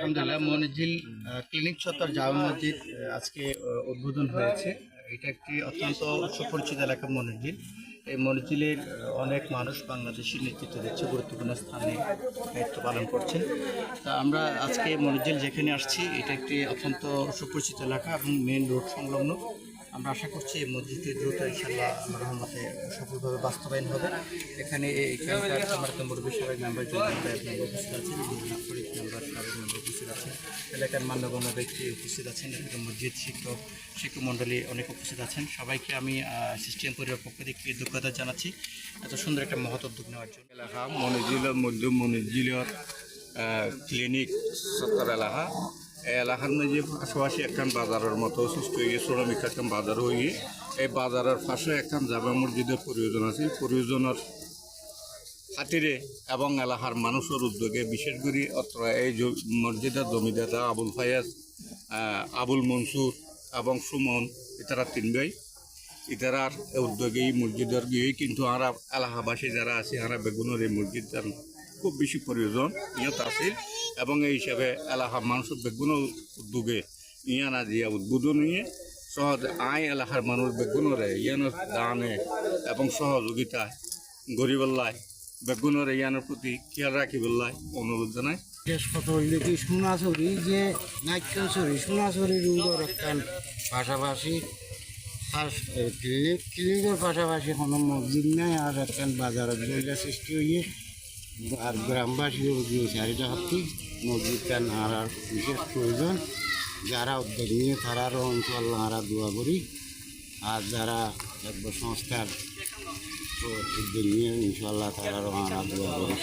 আলহামদুলিল্লাহ, মনিজিল ক্লিনিক চত্বর জামা মসজিদ আজকে উদ্বোধন হয়েছে। এটা একটি অত্যন্ত সুপরিচিত এলাকা মনিজিল। এই মনিজিলের অনেক মানুষ বাংলাদেশের নেতৃত্ব দিচ্ছে, গুরুত্বপূর্ণ স্থানে দায়িত্ব পালন করছেন। তা আমরা আজকে মনিজিল যেখানে আসছি, এটা একটি অত্যন্ত সুপরিচিত এলাকা এবং মেন রোড সংলগ্ন। আমরা আশা করছি এই মসজিদটি দ্রুত আল্লাহর রহমতে সফলভাবে বাস্তবায়ন হবে। এখানে আমার মুরব্বী সবাই মেম্বার উপস্থিত আছেন। শরীফ মেম্বার সাবেক মেম্বার উপস্থিত আছেন। এলাকার মান্যগণ্য ব্যক্তি উপস্থিত আছেন। এলাকার মসজিদ শিক্ষক শিক্ষক মণ্ডলী অনেক উপস্থিত আছেন। সবাইকে আমি সিস্টেম পরিবার পক্ষ থেকে কৃতজ্ঞতা জানাচ্ছি এত সুন্দর একটা মহৎ উদ্যোগ নেওয়ার জন্য। এলাকা মনিজিলের মধ্যে মনিজিলের ক্লিনিক সত্তর এলাকা এলাকার মধ্যে পাশাপাশি একখান বাজারের মতো সুস্থ হয়ে শ্রমিক একখান বাজার হয়ে এই বাজারের পাশে একখান জামা মসজিদের প্রয়োজন আছে। প্রয়োজনের খাতিরে এবং এলাকার মানুষের উদ্যোগে বিশেষ করে অত্র এই মসজিদের জমিদাতা আবুল ফায়াজ আবুল মনসুর এবং সুমন ইতারা তিন ভাই। ইতারার উদ্যোগে এই মসজিদের গিয়ে কিন্তু আমরা এলাকাবাসী যারা আছে আমরা বেগুনের এই মসজিদটার খুব বেশি প্রয়োজন ইয়ত আছে এবং এই হিসাবে এলাকার মানুষের বেগুনের উদ্যোগে ইয়ানা দিয়া উদ্বোধন নিয়ে সহজ আই এলাকার মানুষ বেগুনরে, ইয়ানোর দানে এবং সহযোগিতায় গরিবল্লায় বেগুনের ইয়ানোর প্রতি খেয়াল রাখিবল্লায় অনুরোধ জানাই। শেষ সোনাছড়ি যে নাট্যছড়ি সোনাছড়ির উদর একখান পাশাপাশি ক্লিনিকের পাশাপাশি কোনো মসজিদ নাই, আর একখান বাজারের জায়গা সৃষ্টি হইয়ে আর গ্রামবাসী যে চারিটা হাতি মসজিদটা নাড়ার বিশেষ প্রয়োজন। যারা উদ্যোগ নিয়ে তারারও অঞ্চল নাড়া দোয়া করি আর যারা একবার সংস্থার উদ্যোগ নিয়ে ইনশাল্লাহ তারারও নাড়া দোয়া করি